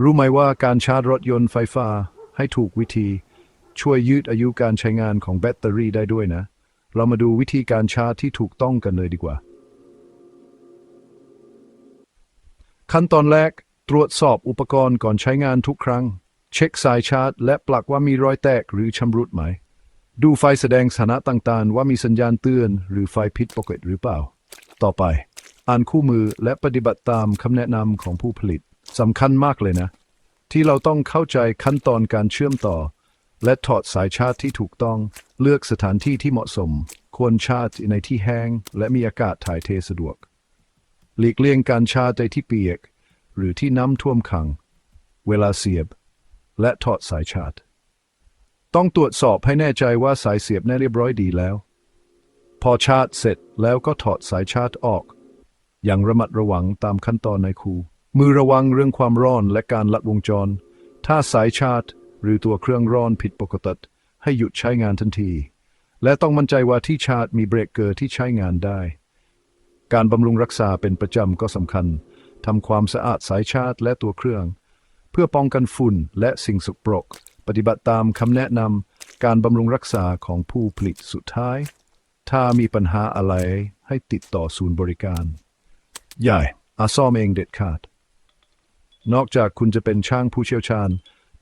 รู้ไหมว่าการชาร์จรถยนต์ไฟฟ้าให้ถูกวิธี ช่วยยืดอายุการใช้งานของแบตเตอรี่ได้ด้วยนะ เรามาดูวิธีการชาร์จที่ถูกต้องกันเลยดีกว่า ขั้นตอนแรกตรวจสอบอุปกรณ์ก่อนใช้งานทุกครั้ง เช็คสายชาร์จ และปลั๊กว่ามีรอยแตกหรือชำรุดไหม ดูไฟแสดงสถานะต่างๆ ว่ามีสัญญาณเตือน หรือไฟผิดปกติหรือเปล่า ต่อไป อ่านคู่มือและปฏิบัติตามคำแนะนำของผู้ผลิต สำคัญมากเลยนะ ที่เราต้องเข้าใจขั้นตอนการเชื่อมต่อ และถอดสายชาร์จที่ถูกต้อง เลือกสถานที่ที่เหมาะสม ควรชาร์จในที่แห้ง และมีอากาศถ่ายเทสะดวก หลีกเลี่ยงการชาร์จในที่เปียก หรือที่น้ำท่วมขัง เวลาเสียบ และถอดสายชาร์จ ต้องตรวจสอบให้แน่ใจว่าสายเสียบแน่เรียบร้อยดีแล้ว พอชาร์จเสร็จแล้วก็ถอดสายชาร์จออก อย่างระมัดระวังตามขั้นตอนในครู มือระวังเรื่องความร้อนและการลัดวงจร ถ้าสายชาร์จหรือตัวเครื่องร้อนผิดปกติให้หยุดใช้งานทันที และต้องมั่นใจว่าที่ชาร์จมีเบรกเกอร์ที่ใช้งานได้ การบำรุงรักษาเป็นประจำก็สำคัญทำความสะอาดสายชาร์จและตัวเครื่อง เพื่อป้องกันฝุ่นและสิ่งสกปรก ปฏิบัติตามคำแนะนำการบำรุงรักษาของผู้ผลิตสุดท้าย ถ้ามีปัญหาอะไรให้ติดต่อศูนย์บริการ ใหญ่อาซ่อมเองเด็ดขาด นอกจากคุณจะเป็นช่างผู้เชี่ยวชาญ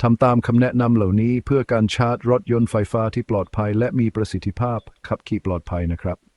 ทำตามคำแนะนำเหล่านี้เพื่อการชาร์จรถยนต์ไฟฟ้าที่ปลอดภัยและมีประสิทธิภาพขับขี่ปลอดภัยนะครับ